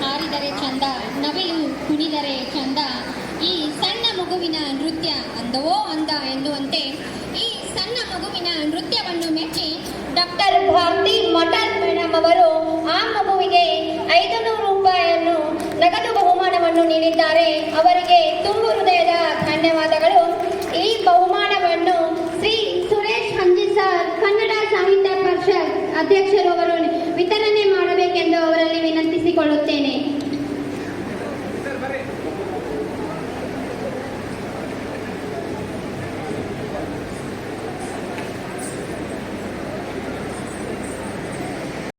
ಹಾಡಿದರೆ ಚಂದ, ನವಿಲು ಕುಣಿದರೆ ಚಂದ. ಈ ಸಣ್ಣ ಮಗುವಿನ ನೃತ್ಯ ಅಂದವೋ ಅಂದ ಎನ್ನುವಂತೆ ಈ ಸಣ್ಣ ಮಗುವಿನ ನೃತ್ಯವನ್ನು ಮೆಚ್ಚಿ ಡಾಕ್ಟರ್ ಭಾರತಿ ಮಠನ್ ಮೇಡಮ್ ಅವರು ಆ ಮಗುವಿಗೆ ಐದು ನೂರು ರೂಪಾಯಿಯನ್ನು ನಗದು ಬಹುಮಾನವನ್ನು ನೀಡಿದ್ದಾರೆ. ಅವರಿಗೆ ತುಂಬು ಹೃದಯದ ಧನ್ಯವಾದಗಳು. ಈ ಬಹುಮಾನವನ್ನು ಶ್ರೀ ಸುರೇಶ್ ಹಂಜಿ ಕನ್ನಡ ಸಾಹಿತ್ಯ ಪರಿಷತ್ ಅಧ್ಯಕ್ಷರು ಅವರು por